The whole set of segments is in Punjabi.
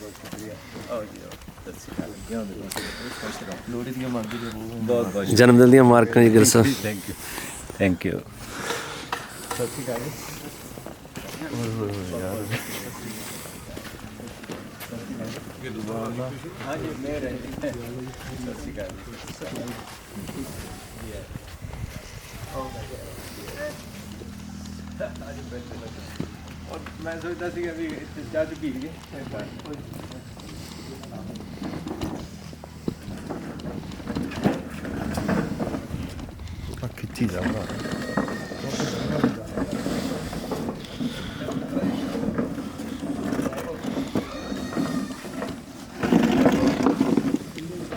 ਬਹੁਤ ਬਹੁਤ ਸ਼ੁਕਰੀਆ। ਆਓ ਜੀ ਆਓ ਸਤਿ ਸ਼੍ਰੀ ਅਕਾਲ ਲੋੜੀ ਦੀਆਂ ਮੰਗੀ ਦੇ ਬਹੁਤ ਬਹੁਤ ਜਨਮ ਦਿਨ ਦੀਆਂ ਮਾਰਕਾਂ ਜੀ ਗਿਲ ਸਾਹਿਬ। ਥੈਂਕ ਯੂ ਥੈਂਕ ਯੂ ਸਤਿ ਸ਼੍ਰੀ ਅਕਾਲ। ਹਾਂ ਜੀ ਮੈਂ ਰਹਿੰਦੀ ਸਤਿ ਸ਼੍ਰੀ ਅਕਾਲ ਯਾ ਓ ਮਾਈ ਗॉड ਅੱਜ ਬੈਠੇ ਬੈਠੇ ਸੋਚਦਾ ਸੀਗਾ ਵੀ ਚਾਹ ਚ ਪੀ ਲਈਏ ਖਿੱਚੀ ਜਾਊਗਾ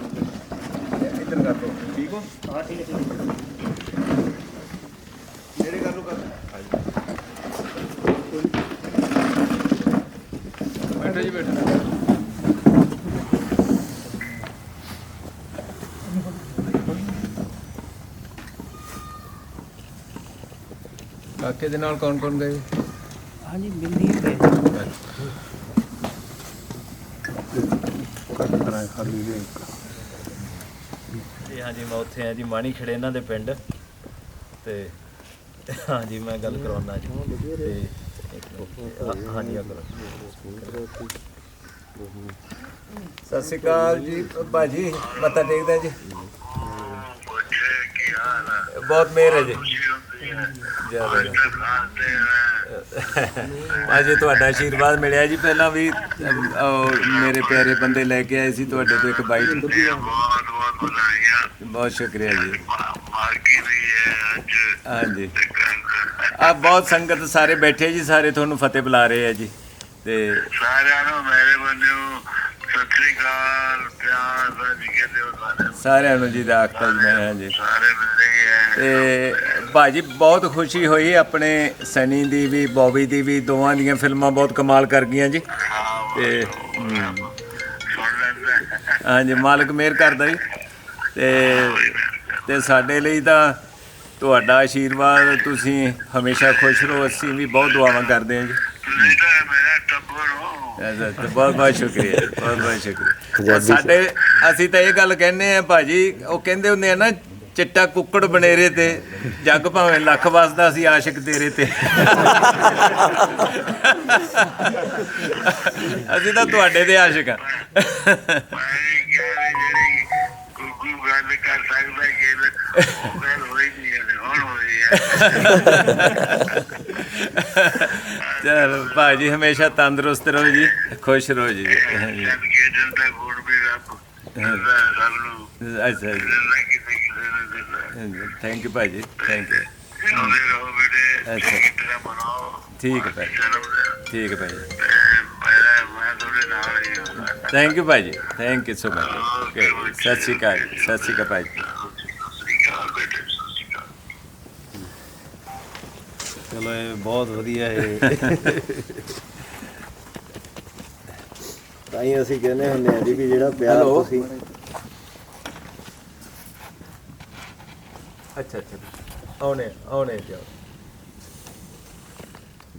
ਇੱਧਰ ਕਰ ਲਓ। ਠੀਕ ਹੋ? ਹਾਂ ਠੀਕ ਹੈ ਮੇਰੇ ਕਰ ਲਓ ਕਰ ਬੈਠੋ ਜੀ ਬੈਠੋ ਕਾਕੇ ਦੇ ਨਾਲ ਕੌਣ ਕੌਣ ਗਏ? ਹਾਂਜੀ ਬਿੰਦੀ ਗਏ ਜੀ ਹਾਂਜੀ ਮੈਂ ਉੱਥੇ ਆ ਜੀ ਮਾਣੀ ਖੜੇ ਇਹਨਾਂ ਦੇ ਪਿੰਡ। ਤੇ ਹਾਂਜੀ ਮੈਂ ਗੱਲ ਕਰਾਉਣਾ ਜੀ। ਤੇ ਹਾਂ- ਹਾਂਜੀ ਆ ਕਰੋ। ਸਤਿ ਸ਼੍ਰੀ ਅਕਾਲ ਜੀ ਭਾਜੀ ਮੱਥਾ ਟੇਕਦਾ ਜੀ? ਬਹੁਤ ਮਿਹਰ ਹੈ ਜੀ ਅੱਜ ਤੁਹਾਡਾ ਆਸ਼ੀਰਵਾਦ ਮਿਲਿਆ ਜੀ। ਪਹਿਲਾਂ ਵੀ ਮੇਰੇ ਪਿਆਰੇ ਬੰਦੇ ਲੈ ਕੇ ਆਏ ਸੀ ਤੁਹਾਡੇ ਤੋਂ ਇੱਕ ਬਾਈਟ। ਬਹੁਤ ਬਹੁਤ ਵਧਾਈਆਂ ਬਹੁਤ ਸ਼ੁਕਰੀਆ ਜੀ। ਹੈ ਹਾਂਜੀ। ਆ ਬਹੁਤ ਸੰਗਤ ਸਾਰੇ ਬੈਠੇ ਜੀ ਸਾਰੇ ਤੁਹਾਨੂੰ ਫਤਿਹ ਬੁਲਾ ਰਹੇ ਆ ਜੀ। ਤੇ ਸਾਰਿਆਂ ਨੂੰ ਮੇਰੇ ਵੱਲੋਂ ਸਤਿ ਸ੍ਰੀ ਅਕਾਲ ਪਿਆਰ ਦਾ ਜੀ ਕਹਿੰਦੇ ਹੋ ਸਾਰੇ ਸਾਰਿਆਂ ਨੂੰ ਜੀ ਦਾ ਆਖਤਾ ਜੀ ਮੈਂ ਹਾਂਜੀ। ਸਾਰੇ ਮਿਲਦੇ ਹੀ ਹੈ ਤੇ ਭਾਜੀ ਬਹੁਤ ਖੁਸ਼ੀ ਹੋਈ ਆਪਣੇ ਸਨੀ ਦੀ ਵੀ ਬੌਬੀ ਦੀ ਵੀ ਦੋਵਾਂ ਦੀਆਂ ਫਿਲਮਾਂ ਬਹੁਤ ਕਮਾਲ ਕਰ ਗਈਆਂ ਜੀ। ਤੇ ਹਾਂਜੀ ਮਾਲਕ ਮਿਹਰ ਕਰਦਾ ਜੀ। ਤੇ ਤੇ ਸਾਡੇ ਲਈ ਤਾਂ ਤੁਹਾਡਾ ਆਸ਼ੀਰਵਾਦ ਤੁਸੀਂ ਹਮੇਸ਼ਾ ਖੁਸ਼ ਰਹੋ ਅਸੀਂ ਵੀ ਬਹੁਤ ਦੁਆਵਾਂ ਕਰਦੇ ਹਾਂ ਜੀ। ਮੇਰਾ ਬਹੁਤ ਬਹੁਤ ਸ਼ੁਕਰੀਆ ਜੀ, ਬਹੁਤ ਬਹੁਤ ਸ਼ੁਕਰੀਆ। ਸਾਡੇ ਅਸੀਂ ਤਾਂ ਇਹ ਗੱਲ ਕਹਿੰਦੇ ਆ ਭਾਜੀ ਉਹ ਕਹਿੰਦੇ ਹੁੰਦੇ ਆ ਨਾ ਚਿੱਟਾ ਕੁੱਕੜ ਬਨੇਰੇ ਤੇ ਜੱਗ ਭਾਵੇਂ ਲੱਖ ਵਸਦਾ ਸੀ ਆਸ਼ਿਕ ਤੇਰੇ ਤੇ। ਅਸੀਂ ਤਾਂ ਤੁਹਾਡੇ ਦੇ ਆਸ਼ਿਕ ਆ ਚਲੋ ਭਾਜੀ ਹਮੇਸ਼ਾ ਤੰਦਰੁਸਤ ਰਹੋ ਜੀ ਖੁਸ਼ ਰਹੋ ਜੀ। ਅੱਛਾ ਜੀ। ਥੈਂਕ ਯੂ ਭਾਜੀ ਥੈਂਕ ਯੂ ਜਿਉਂਦੇ ਰਹੋ ਬੇਟੇ ਅੱਛਾ। ਚੰਗੀ ਤਰ੍ਹਾਂ ਮਨਾਓ ਠੀਕ ਹੈ ਜਨਮ ਦਿਨ ਠੀਕ ਹੈ ਭਾਜੀ ਤੇ ਮੇਰਾ ਮੈਂ ਤੁਹਾਡੇ ਨਾਲ ਹੀ ਹਾਂ ਥੈਂਕ ਯੂ ਭਾਜੀ thank you so much okay ਸਤਿ ਸ਼੍ਰੀ ਅਕਾਲ ਜੀ, ਸਤਿ ਸ਼੍ਰੀ ਅਕਾਲ ਭਾਜੀ ਸਤਿ ਸ੍ਰੀ ਅਕਾਲ ਬੇਟੇ ਸਤਿ ਸ੍ਰੀ ਅਕਾਲ ਚਲੋ ਇਹ ਬਹੁਤ ਵਧੀਆ ਹੈ। ਤਾਂ ਹੀ ਅਸੀਂ ਕਹਿੰਦੇ ਹੁੰਦੇ ਆ ਜੀ ਵੀ ਜਿਹੜਾ ਪਿਆਰ? ਤੁਸੀਂ ਅੱਛਾ ਅੱਛਾ। ਆਉਣੇ ਆਉਣੇ ਜਾਓ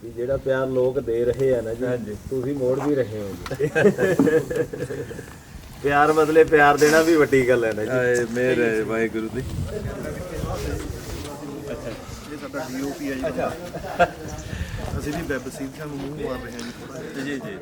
ਵੀ ਜਿਹੜਾ ਪਿਆਰ ਲੋਕ ਦੇ ਰਹੇ ਆ ਨਾ ਜੀ ਹਾਂਜੀ। ਤੁਸੀਂ ਮੋੜ ਵੀ ਰਹੇ ਹੋ ਜੀ। ਪਿਆਰ ਬਦਲੇ ਪਿਆਰ ਦੇਣਾ ਵੀ ਵੱਡੀ ਗੱਲ ਹੈ ਨਾ ਜੀ। ਆਏ ਮੇਰੇ ਵਾਹਿਗੁਰੂ ਦੀ। ਇਹ ਸਾਡਾ ਡੀਓਪੀ ਹੈ ਜੀ ਅੱਛਾ। ਅਸੀਂ ਵੀ ਵੈਬ ਸੀਰੀਜ਼ਾਂ ਨੂੰ ਮੂੰਹ ਮਾਰ ਰਹੇ ਹਾਂ ਜੀ। ਥੋੜਾ ਜੀ ਜੀ।